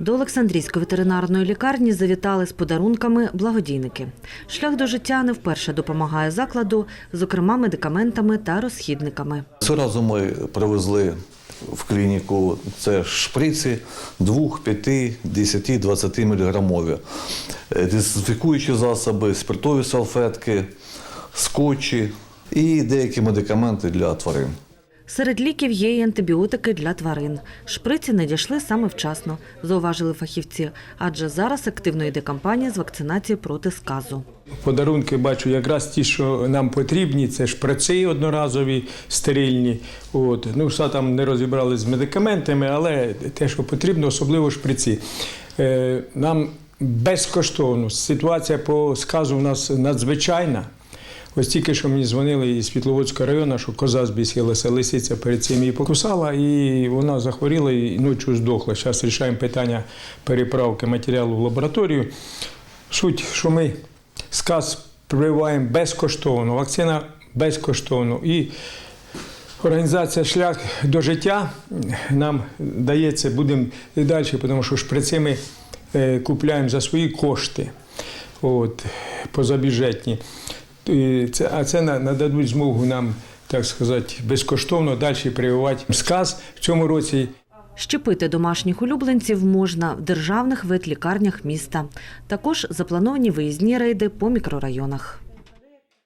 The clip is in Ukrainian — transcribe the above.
До Олександрійської ветеринарної лікарні завітали з подарунками благодійники. Шлях до життя не вперше допомагає закладу, зокрема медикаментами та розхідниками. Зразу ми привезли в клініку це шприці 2, 5, 10, 20 міліграмові, Е, дезінфікуючі засоби, спиртові салфетки, скотчі і деякі медикаменти для тварин. Серед ліків є і антибіотики для тварин. Шприці надійшли саме вчасно, зауважили фахівці, адже зараз активно йде кампанія з вакцинації проти сказу. Подарунки бачу якраз ті, що нам потрібні. Це шприци одноразові, стерильні. От. Ну, все там не розібрали з медикаментами, але те, що потрібно, особливо шприці. Е, нам безкоштовно. Ситуація по сказу у нас надзвичайна. Ось тільки що мені дзвонили із Світловодського району, що коза збісилася, лисиця перед цим її покусала, і вона захворіла і ночі здохла. Зараз рішаємо питання переправки матеріалу в лабораторію. Суть, що ми сказ прививаємо безкоштовно, вакцина безкоштовно. І організація шлях до життя нам дається, будемо і далі, тому що шприци ми е, купляємо за свої кошти, от, позабюджетні. Це, а це нададуть змогу нам, так сказати, безкоштовно далі прививати сказ в цьому році. Щепити домашніх улюбленців можна в державних ветлікарнях міста. Також заплановані виїзні рейди по мікрорайонах.